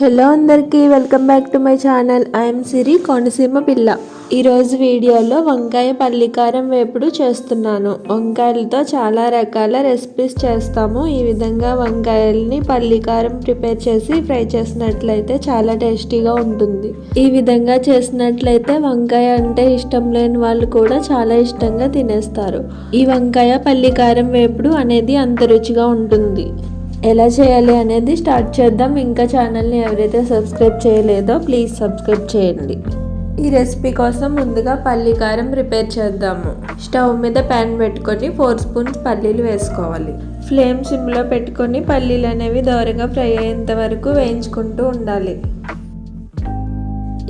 Hello అందరికీ welcome back to my channel I'm Siri Konaseema పిల్ల. ఈరోజు వీడియోలో వంకాయ పల్లికారం వేపుడు చేస్తున్నాను. వంకాయలతో చాలా రకాల రెసిపీస్ చేస్తాము. ఈ విధంగా వంకాయల్ని పల్లికారం ప్రిపేర్ చేసి ఫ్రై చేసినట్లయితే చాలా టేస్టీగా ఉంటుంది. ఈ విధంగా చేసినట్లయితే వంకాయ అంటే ఇష్టం లేని వాళ్ళు కూడా చాలా ఇష్టంగా తినేస్తారు. ఈ వంకాయ పల్లికారం వేపుడు అనేది అంత రుచిగా ఉంటుంది. ఎలా చేయాలి అనేది స్టార్ట్ చేద్దాం. ఇంకా ఛానల్ని ఎవరైతే సబ్స్క్రైబ్ చేయలేదో ప్లీజ్ సబ్స్క్రైబ్ చేయండి. ఈ రెసిపీ కోసం ముందుగా పల్లి కారం ప్రిపేర్ చేద్దాము. స్టవ్ మీద ప్యాన్ పెట్టుకొని ఫోర్ స్పూన్స్ పల్లీలు వేసుకోవాలి. ఫ్లేమ్ సిమ్లో పెట్టుకొని పల్లీలు అనేవి దోరగా ఫ్రై అయ్యేంత వరకు వేయించుకుంటూ ఉండాలి.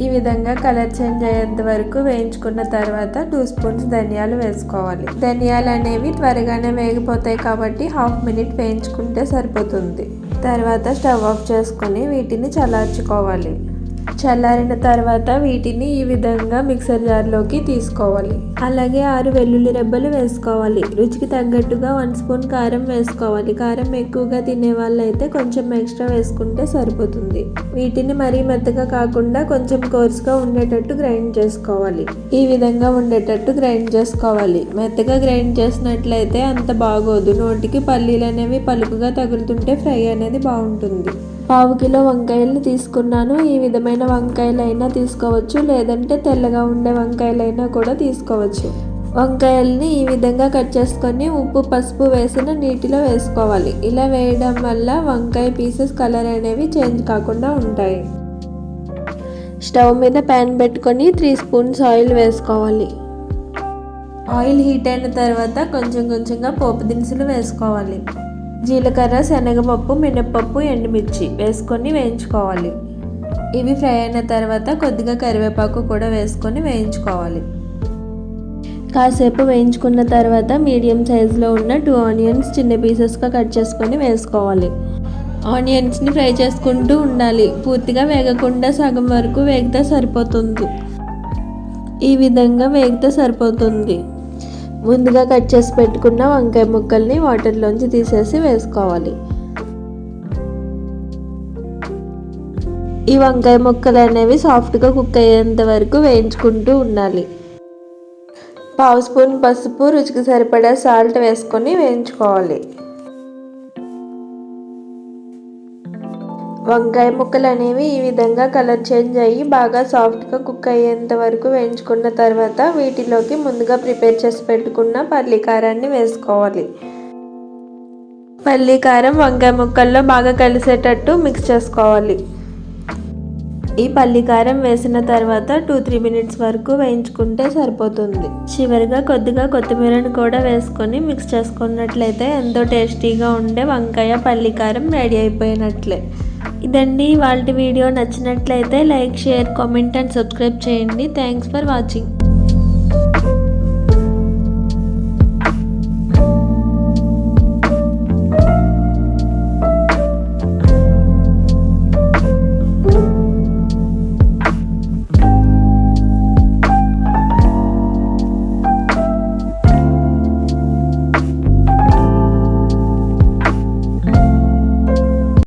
ఈ విధంగా కలర్ చేంజ్ అయ్యేంత వరకు వేయించుకున్న తర్వాత టూ స్పూన్స్ ధనియాలు వేసుకోవాలి. ధనియాలు అనేవి త్వరగానే వేగిపోతాయి కాబట్టి హాఫ్ మినిట్ వేయించుకుంటే సరిపోతుంది. తర్వాత స్టవ్ ఆఫ్ చేసుకుని వీటిని చల్లార్చుకోవాలి. చల్లారిన తర్వాత వీటిని ఈ విధంగా మిక్సర్ జార్లోకి తీసుకోవాలి. అలాగే ఆరు వెల్లుల్లి రెబ్బలు వేసుకోవాలి. రుచికి తగ్గట్టుగా వన్ స్పూన్ కారం వేసుకోవాలి. కారం ఎక్కువగా తినే వాళ్ళైతే కొంచెం ఎక్స్ట్రా వేసుకుంటే సరిపోతుంది. వీటిని మరీ మెత్తగా కాకుండా కొంచెం కోర్స్గా ఉండేటట్టు గ్రైండ్ చేసుకోవాలి. ఈ విధంగా ఉండేటట్టు గ్రైండ్ చేసుకోవాలి. మెత్తగా గ్రైండ్ చేసినట్లయితే అంత బాగోదు. నోటికి పల్లీలు అనేవి పలుకుగా తగులుతుంటే ఫ్రై అనేది బాగుంటుంది. పావు కిలో వంకాయలు తీసుకున్నాను. ఈ విధమైన వంకాయలైనా తీసుకోవచ్చు. లేదంటే తెల్లగా ఉండే వంకాయలైనా కూడా తీసుకోవచ్చు. వంకాయల్ని ఈ విధంగా కట్ చేసుకొని ఉప్పు పసుపు వేసిన నీటిలో వేసుకోవాలి. ఇలా వేయడం వల్ల వంకాయ పీసెస్ కలర్ అనేవి చేంజ్ కాకుండా ఉంటాయి. స్టవ్ మీద ప్యాన్ పెట్టుకొని త్రీ స్పూన్స్ ఆయిల్ వేసుకోవాలి. ఆయిల్ హీట్ అయిన తర్వాత కొంచెం కొంచెంగా పోపు దినుసులు వేసుకోవాలి. జీలకర్ర శనగపప్పు మినప్పప్పు ఎండుమిర్చి వేసుకొని వేయించుకోవాలి. ఇవి ఫ్రై అయిన తర్వాత కొద్దిగా కరివేపాకు కూడా వేసుకొని వేయించుకోవాలి. కాసేపు వేయించుకున్న తర్వాత మీడియం సైజులో ఉన్న టూ ఆనియన్స్ చిన్న పీసెస్గా కట్ చేసుకొని వేసుకోవాలి. ఆనియన్స్ని ఫ్రై చేసుకుంటూ ఉండాలి. పూర్తిగా వేగకుండా సగం వరకు వేగితే సరిపోతుంది. ఈ విధంగా వేగితే సరిపోతుంది. ముందుగా కట్ చేసి పెట్టుకున్న వంకాయ ముక్కల్ని వాటర్లోంచి తీసేసి వేసుకోవాలి. ఈ వంకాయ ముక్కలు అనేవి సాఫ్ట్గా కుక్ అయ్యేంత వరకు వేయించుకుంటూ ఉండాలి. పావు స్పూన్ పసుపు రుచికి సరిపడా సాల్ట్ వేసుకొని వేయించుకోవాలి. వంకాయ ముక్కలు అనేవి ఈ విధంగా కలర్ చేంజ్ అయ్యి బాగా సాఫ్ట్గా కుక్ అయ్యేంత వరకు వేయించుకున్న తర్వాత వీటిలోకి ముందుగా ప్రిపేర్ చేసి పెట్టుకున్న పల్లికారాన్ని వేసుకోవాలి. పల్లికారం వంకాయ ముక్కల్లో బాగా కలిసేటట్టు మిక్స్ చేసుకోవాలి. ఈ పల్లికారం వేసిన తర్వాత టూ త్రీ మినిట్స్ వరకు వేయించుకుంటే సరిపోతుంది. చివరిగా కొద్దిగా కొత్తిమీరను కూడా వేసుకొని మిక్స్ చేసుకున్నట్లయితే ఎంతో టేస్టీగా ఉండే వంకాయ పల్లికారం రెడీ అయిపోయినట్లే. ఇదండి వాళ్ళ వీడియో. నచ్చినట్లయితే like share comment and subscribe చేయండి. Thanks for watching.